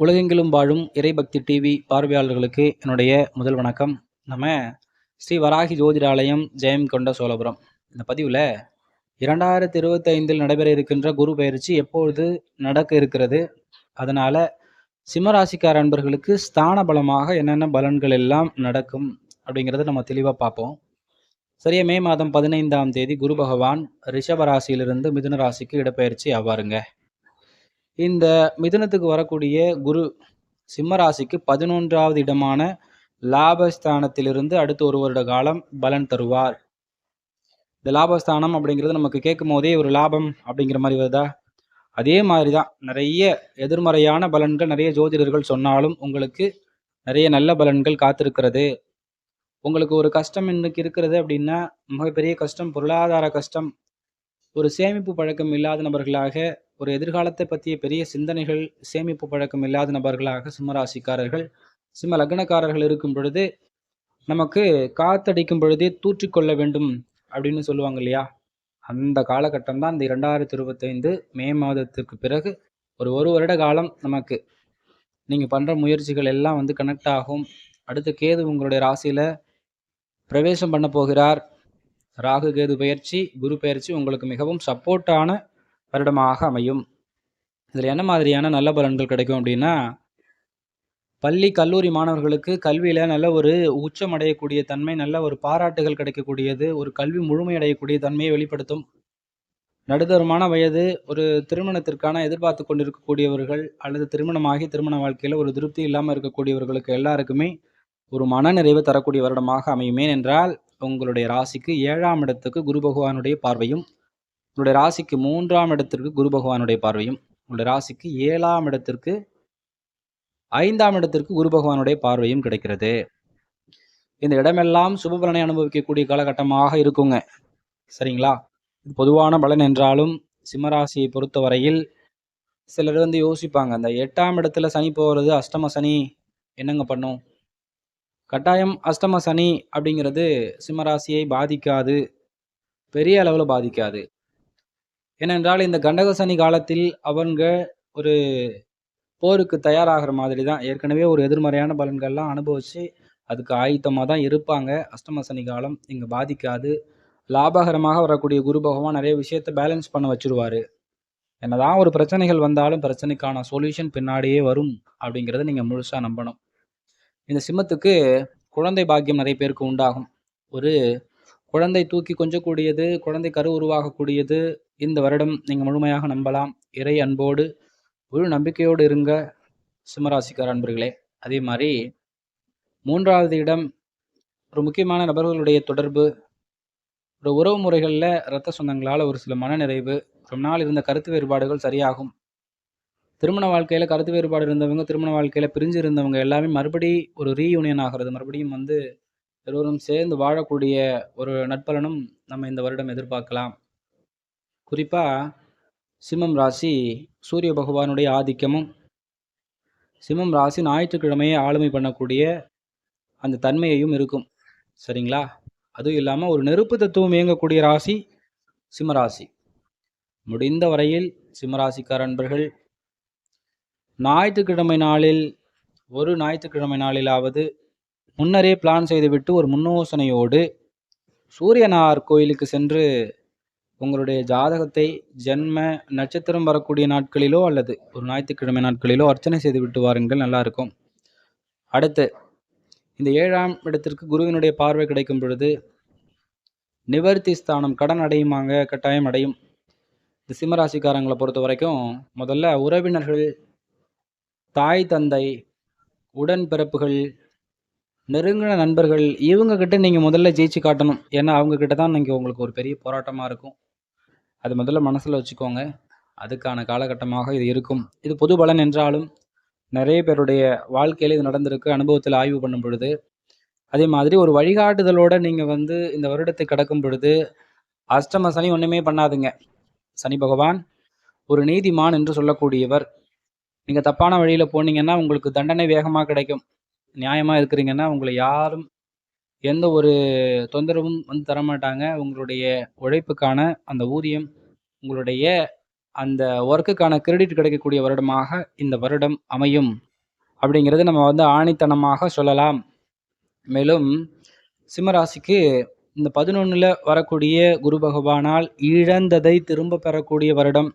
உலகெங்கிலும் வாழும் இறைபக்தி டிவி பார்வையாளர்களுக்கு என்னுடைய முதல் வணக்கம். நம்ம ஸ்ரீ வராகி ஜோதிடாலயம் ஜெயம் கொண்ட சோழபுரம். இந்த பதிவில் இரண்டாயிரத்தி இருபத்தைந்தில் நடைபெற இருக்கின்ற குரு பயிற்சி எப்பொழுது நடக்க இருக்கிறது? அதனால் சிம்மராசிக்கார அன்பர்களுக்கு ஸ்தான பலமாக என்னென்ன பலன்கள் எல்லாம் நடக்கும் அப்படிங்கிறத நம்ம தெளிவாக பார்ப்போம். சரியா மே மாதம் பதினைந்தாம் தேதி குரு பகவான் ரிஷபராசியிலிருந்து மிதுன ராசிக்கு இடப்பெயர்ச்சி ஆவாருங்க. இந்த மிதுனத்துக்கு வரக்கூடிய குரு சிம்ம ராசிக்கு பதினொன்றாவது இடமான லாபஸ்தானத்திலிருந்து அடுத்து ஒரு வருட காலம் பலன் தருவார். இந்த லாபஸ்தானம் அப்படிங்கிறது நமக்கு கேட்கும் போதே ஒரு லாபம் அப்படிங்கிற மாதிரி வருதா? அதே மாதிரி தான் நிறைய எதிர்மறையான பலன்கள் நிறைய ஜோதிடர்கள் சொன்னாலும் உங்களுக்கு நிறைய நல்ல பலன்கள் காத்திருக்கிறது. உங்களுக்கு ஒரு கஷ்டம் இன்னைக்கு இருக்கிறது அப்படின்னா மிகப்பெரிய கஷ்டம் பொருளாதார கஷ்டம் ஒரு சேமிப்பு பழக்கம் இல்லாத நபர்களாக ஒரு எதிர்காலத்தை பற்றிய பெரிய சிந்தனைகள் சேமிப்பு பழக்கம் இல்லாத நபர்களாக சிம்மராசிக்காரர்கள் சிம்ம லக்னக்காரர்கள் இருக்கும் பொழுது நமக்கு காத்தடிக்கும் பொழுதே தூற்றிக்கொள்ள வேண்டும் அப்படின்னு சொல்லுவாங்க இல்லையா? அந்த காலகட்டம் தான் இந்த இரண்டாயிரத்தி இருபத்தைந்து மே மாதத்திற்கு பிறகு ஒரு ஒரு வருட காலம் நமக்கு. நீங்கள் பண்ணுற முயற்சிகள் எல்லாம் வந்து கனெக்ட் ஆகும். அடுத்து கேது உங்களுடைய ராசியில் பிரவேசம் பண்ண போகிறார். ராகு கேது பயிற்சி குரு பயிற்சி உங்களுக்கு மிகவும் சப்போர்ட்டான வருடமாக அமையும். இதில் என்ன மாதிரியான நல்ல பலன்கள் கிடைக்கும் அப்படின்னா பள்ளி கல்லூரி மாணவர்களுக்கு கல்வியில் நல்ல ஒரு உச்சம் அடையக்கூடிய தன்மை நல்ல ஒரு பாராட்டுகள் கிடைக்கக்கூடியது ஒரு கல்வி முழுமையடையக்கூடிய தன்மையை வெளிப்படுத்தும். நடுதரமான வயது ஒரு திருமணத்திற்கான எதிர்பார்த்து கொண்டிருக்கக்கூடியவர்கள் அல்லது திருமணமாகி திருமண வாழ்க்கையில் ஒரு திருப்தி இல்லாமல் இருக்கக்கூடியவர்களுக்கு எல்லாருக்குமே ஒரு மனநிறைவு தரக்கூடிய வருடமாக அமையுமே என்றால் உங்களுடைய ராசிக்கு ஏழாம் இடத்துக்கு குரு பகவானுடைய பார்வையும் உங்களுடைய ராசிக்கு மூன்றாம் இடத்திற்கு குரு பகவானுடைய பார்வையும் உங்களுடைய ராசிக்கு ஏழாம் இடத்திற்கு ஐந்தாம் இடத்திற்கு குரு பகவானுடைய பார்வையும் கிடைக்கிறது. இந்த இடமெல்லாம் சுபபலனை அனுபவிக்கக்கூடிய காலகட்டமாக இருக்குங்க. சரிங்களா? பொதுவான பலன் என்றாலும் சிம்மராசியை பொறுத்தவரையில் சிலர் வந்து யோசிப்பாங்க அந்த எட்டாம் இடத்துல சனி போகிறது அஷ்டம சனி என்னங்க பண்ணும்? கட்டாயம் அஷ்டம சனி அப்படிங்கிறது சிம்மராசியை பாதிக்காது பெரிய அளவில் பாதிக்காது. ஏனென்றால் இந்த கண்டக சனி காலத்தில் அவங்க ஒரு போருக்கு தயாராகிற மாதிரி தான் ஏற்கனவே ஒரு எதிர்மறையான பலன்கள்லாம் அனுபவித்து அதுக்கு ஆயுத்தமாக தான் இருப்பாங்க. அஷ்டம சனி காலம் இங்கே பாதிக்காது. லாபகரமாக வரக்கூடிய குரு பகவான் நிறைய விஷயத்தை பேலன்ஸ் பண்ண வச்சுருவார். என்னதான் ஒரு பிரச்சனைகள் வந்தாலும் பிரச்சனைக்கான சொல்யூஷன் பின்னாடியே வரும் அப்படிங்கிறத நீங்கள் முழுசாக நம்பணும். இந்த சிம்மத்துக்கு குழந்தை பாக்கியம் நிறைய பேருக்கு உண்டாகும். ஒரு குழந்தை தூக்கி கொஞ்சக்கூடியது குழந்தை கரு உருவாகக்கூடியது இந்த வருடம் நீங்கள் முழுமையாக நம்பலாம். இறை அன்போடு முழு நம்பிக்கையோடு இருங்க சிம்மராசிக்கார அன்பர்களே. அதே மாதிரி மூன்றாவது இடம் ஒரு முக்கியமான நபர்களுடைய தொடர்பு. ஒரு உறவு முறைகளில் இரத்த சொந்தங்களால் ஒரு சில மனநிறைவு ரொம்ப நாள் இருந்த கருத்து வேறுபாடுகள் சரியாகும். திருமண வாழ்க்கையில் கருத்து வேறுபாடு இருந்தவங்க திருமண வாழ்க்கையில் பிரிஞ்சு இருந்தவங்க எல்லாமே மறுபடி ஒரு ரீயூனியன் ஆகிறது. மறுபடியும் வந்து இருவரும் சேர்ந்து வாழக்கூடிய ஒரு நட்பலனும் நம்ம இந்த வருடம் எதிர்பார்க்கலாம். குறிப்பாக சிம்மம் ராசி சூரிய பகவானுடைய ஆதிக்கமும் சிம்மம் ராசி ஞாயிற்றுக்கிழமையை ஆளுமை பண்ணக்கூடிய அந்த தன்மையையும் இருக்கும். சரிங்களா? அதுவும் இல்லாமல் ஒரு நெருப்பு தத்துவம் இயங்கக்கூடிய ராசி சிம்மராசி முடிந்த வரையில் சிம்மராசிக்கார அன்பர்கள் ஞாயிற்றுக்கிழமை நாளில் ஒரு ஞாயிற்றுக்கிழமை நாளிலாவது முன்னரே பிளான் செய்துவிட்டு ஒரு முன்னோசனையோடு சூரியனார் கோயிலுக்கு சென்று உங்களுடைய ஜாதகத்தை ஜென்ம நட்சத்திரம் வரக்கூடிய நாட்களிலோ அல்லது ஒரு ஞாயிற்றுக்கிழமை நாட்களிலோ அர்ச்சனை செய்து விட்டு வாருங்கள் நல்லா இருக்கும். அடுத்து இந்த ஏழாம் இடத்திற்கு குருவினுடைய பார்வை கிடைக்கும் பொழுது நிவர்த்தி ஸ்தானம் கடன் அடையுமாங்க கட்டாயம் அடையும். இந்த சிம்மராசிக்காரங்களை பொறுத்த வரைக்கும் முதல்ல உறவினர்கள் தாய் தந்தை உடன்பிறப்புகள் நெருங்கின நண்பர்கள் இவங்க கிட்ட நீங்கள் முதல்ல ஜெயிச்சு காட்டணும். ஏன்னா அவங்க கிட்ட தான் நீங்கள் உங்களுக்கு ஒரு பெரிய போராட்டமாக இருக்கும். அது முதல்ல மனசில் வச்சுக்கோங்க. அதுக்கான காலகட்டமாக இது இருக்கும். இது பொது பலன் என்றாலும் நிறைய பேருடைய வாழ்க்கையில் இது நடந்திருக்கு. அனுபவத்தில் ஆய்வு பண்ணும் பொழுது. அதே மாதிரி ஒரு வழிகாட்டுதலோட நீங்கள் வந்து இந்த வருடத்தை கடக்கும் பொழுது அஷ்டம சனி ஒன்றுமே பண்ணாதுங்க. சனி பகவான் ஒரு நீதிமான் என்று சொல்லக்கூடியவர். நீங்கள் தப்பான வழியில் போனீங்கன்னா உங்களுக்கு தண்டனை வேகமாக கிடைக்கும். நியாயமாக இருக்கிறீங்கன்னா உங்களை யாரும் எந்த ஒரு தொந்தரவும் வந்து தரமாட்டாங்க. உங்களுடைய உழைப்புக்கான அந்த ஊதியம் உங்களுடைய அந்த ஒர்க்குக்கான கிரெடிட் கிடைக்கக்கூடிய வருடமாக இந்த வருடம் அமையும். அப்படிங்கிறது நம்ம வந்து ஆணித்தனமாக சொல்லலாம். மேலும் சிம்மராசிக்கு இந்த பதினொன்றில் வரக்கூடிய குரு பகவானால் இழந்ததை திரும்ப பெறக்கூடிய வருடம்.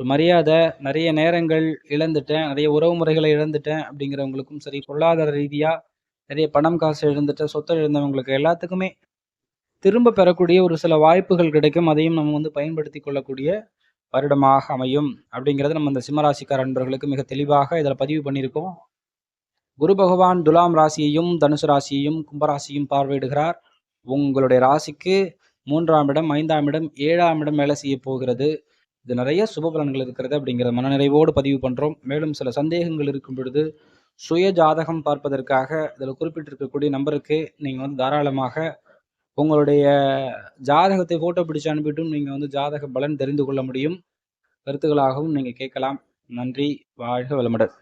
ஒரு மரியாதை நிறைய நேரங்கள் இழந்துட்டேன் நிறைய உறவு முறைகளை இழந்துட்டேன் அப்படிங்கிறவங்களுக்கும் சரி பொருளாதார ரீதியாக நிறைய பணம் காசு இழந்துட்டேன் சொத்தை இழந்தவங்களுக்கு எல்லாத்துக்குமே திரும்ப பெறக்கூடிய ஒரு சில வாய்ப்புகள் கிடைக்கும். அதையும் நம்ம வந்து பயன்படுத்தி கொள்ளக்கூடிய வருடமாக அமையும். அப்படிங்கிறது நம்ம இந்த சிம்மராசிக்கார அன்பர்களுக்கு மிக தெளிவாக இதில் பதிவு பண்ணியிருக்கோம். குரு பகவான் துலாம் ராசியையும் தனுசு ராசியையும் கும்பராசியும் பார்வையிடுகிறார். உங்களுடைய ராசிக்கு மூன்றாம் இடம் ஐந்தாம் இடம் ஏழாம் இடம் வேலை செய்ய போகிறது. இது நிறைய சுப பலன்கள் இருக்கிறது அப்படிங்கிற மனநிறைவோடு பதிவு பண்ணுறோம் மேலும் சில சந்தேகங்கள் இருக்கும் பொழுது சுய ஜாதகம் பார்ப்பதற்காக இதில் குறிப்பிட்டிருக்கக்கூடிய நம்பருக்கு நீங்கள் வந்து தாராளமாக உங்களுடைய ஜாதகத்தை ஃபோட்டோ பிடிச்சு அனுப்பிட்டும் நீங்கள் வந்து ஜாதக பலன் தெரிந்து கொள்ள முடியும். கருத்துக்களாகவும் நீங்கள் கேட்கலாம். நன்றி. வாழ்க வளமுடன்.